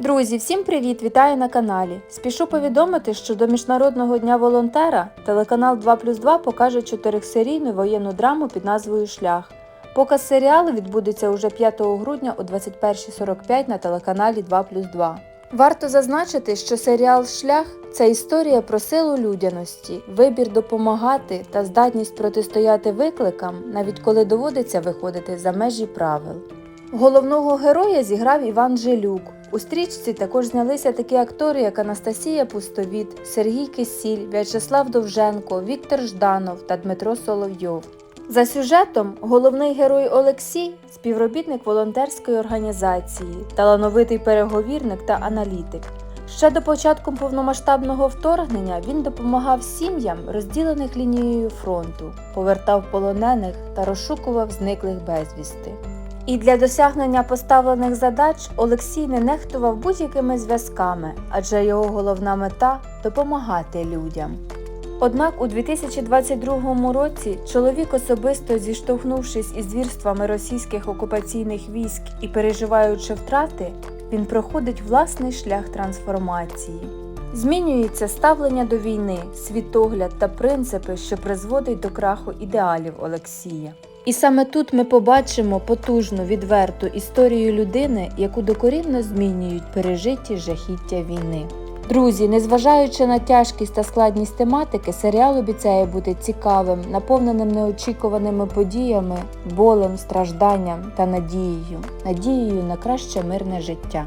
Друзі, всім привіт! Вітаю на каналі. Спішу повідомити, що до Міжнародного дня волонтера телеканал 2 плюс 2 покаже чотирихсерійну воєнну драму під назвою Шлях. Показ серіалу відбудеться уже 5 грудня о 21.45 на телеканалі 2 плюс 2. Варто зазначити, що серіал Шлях це історія про силу людяності, вибір допомагати та здатність протистояти викликам, навіть коли доводиться виходити за межі правил. Головного героя зіграв Іван Жилюк. У стрічці також знялися такі актори, як Анастасія Пустовіт, Сергій Кисіль, В'ячеслав Довженко, Віктор Жданов та Дмитро Соловйов. За сюжетом головний герой Олексій співробітник волонтерської організації, талановитий переговірник та аналітик. Ще до початку повномасштабного вторгнення він допомагав сім'ям, розділених лінією фронту, повертав полонених та розшукував зниклих безвісти. І для досягнення поставлених задач Олексій не нехтував будь-якими зв'язками, адже його головна мета допомагати людям. Однак у 2022 році чоловік, особисто зіштовхнувшись із звірствами російських окупаційних військ і переживаючи втрати, він проходить власний шлях трансформації. Змінюється ставлення до війни, світогляд та принципи, що призводить до краху ідеалів Олексія. І саме тут ми побачимо потужну відверту історію людини, яку докорінно змінюють пережиті жахіття війни. Друзі, незважаючи на тяжкість та складність тематики, серіал обіцяє бути цікавим, наповненим неочікуваними подіями, болем, стражданням та надією, надією на краще мирне життя.